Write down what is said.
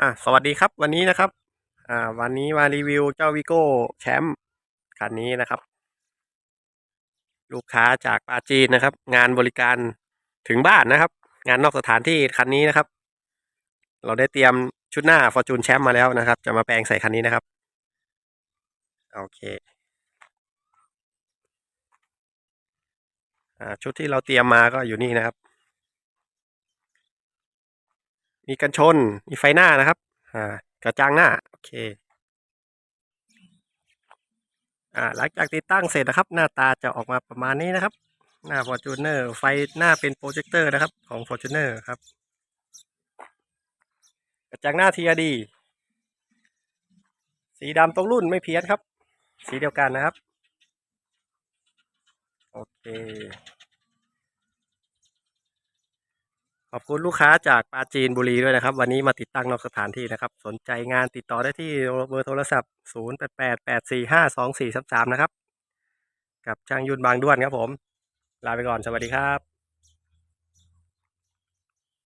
อะสวัสดีครับวันนี้นะครับอ่าวันนี้มารีวิวเจ้าวิโก้แชมป์คันนี้นะครับ ลูกค้าจากปาจีนนะครับ งานบริการถึงบ้านนะครับ งานนอกสถานที่คันนี้นะครับ เราได้เตรียมชุดหน้าฟอร์จูนแชมป์มาแล้วนะครับ จะมาแปลงใส่คันนี้นะครับ โอเคอ่าชุดที่เราเตรียมมาก็อยู่นี่นะครับ มีกันชน มีไฟหน้านะครับ อ่ากระจังหน้า โอเค อ่า หลังจากติดตั้งเสร็จนะครับ หน้าตาจะออกมาประมาณนี้นะครับ หน้า Fortuner ไฟหน้าเป็นโปรเจคเตอร์นะครับ ของ Fortuner ครับ กระจังหน้า TRD สีดำตรงรุ่นไม่เพี้ยนครับ สีเดียวกันนะครับ โอเค ขอบคุณลูกค้าจากปาจีนบุรีด้วยนะครับ วันนี้มาติดตั้งนอกสถานที่นะครับ สนใจงานติดต่อได้ที่เบอร์โทรศัพท์ 0 8 8 8 4 5 2 4 3 3 นะครับ กับช่างยุนบางด้วนครับผม ลาไปก่อนสวัสดีครับ